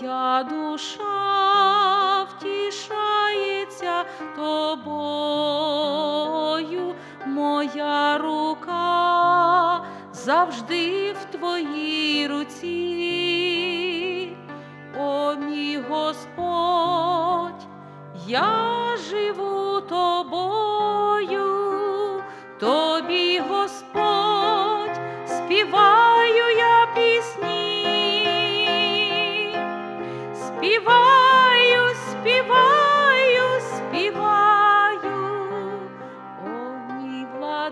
моя душа втішається тобою, моя рука завжди в твоїй руці, о мій Господь, я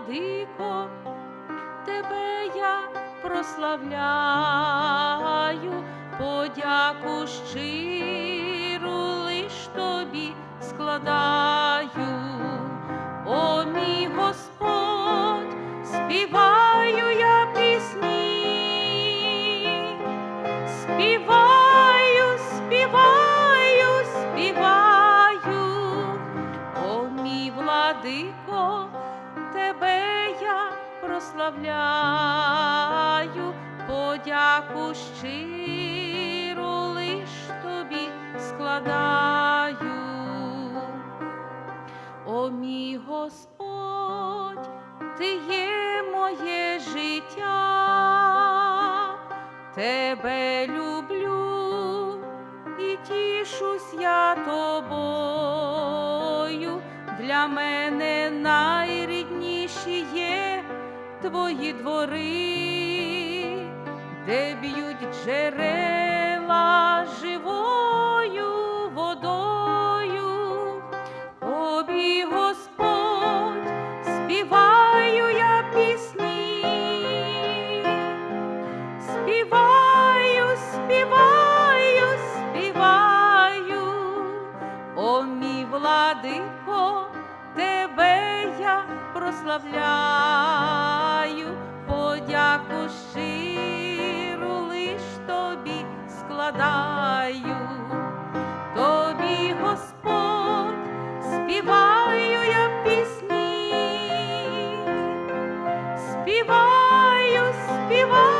владико, тебе я прославляю, подяку щиру лиш тобі складаю, о мій Господь, співаю я пісні, співаю, співаю, співаю, о мій владико, тебе я прославляю, подяку щиру лиш тобі складаю. О мій Господь, ти є моє життя, тебе люблю і тішусь я тобою. Для мене найрідніші є твої двори, де б'ють джерела живою водою. Тобі, Господь, співаю я пісні, співаю, співаю, співаю, о мій владико, тебе я прославляю, подяку щиру лиш тобі складаю. Тобі, Господь, співаю я пісні, співаю, співаю,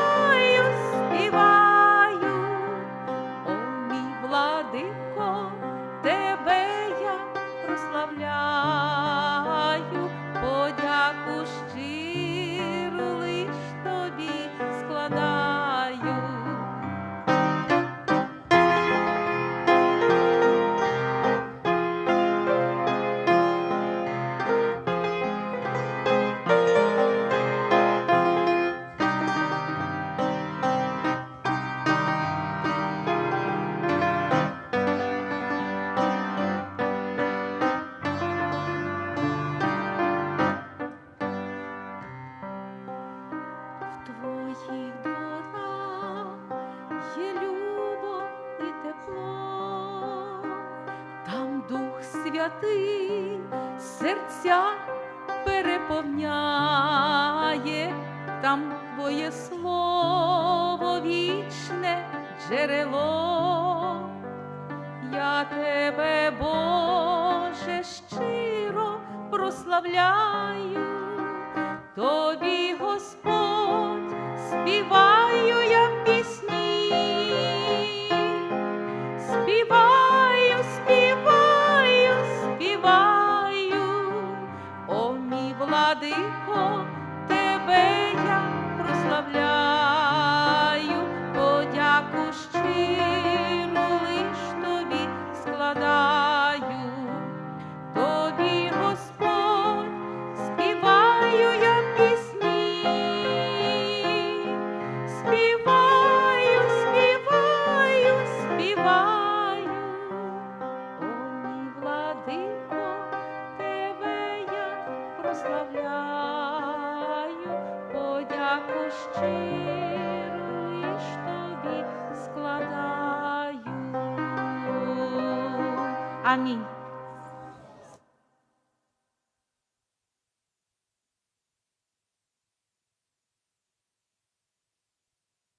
Дух серця переповняє, там Твоє слово вічне джерело. Я тебе, Боже, щиро прославляю, тобі складаю. Амінь.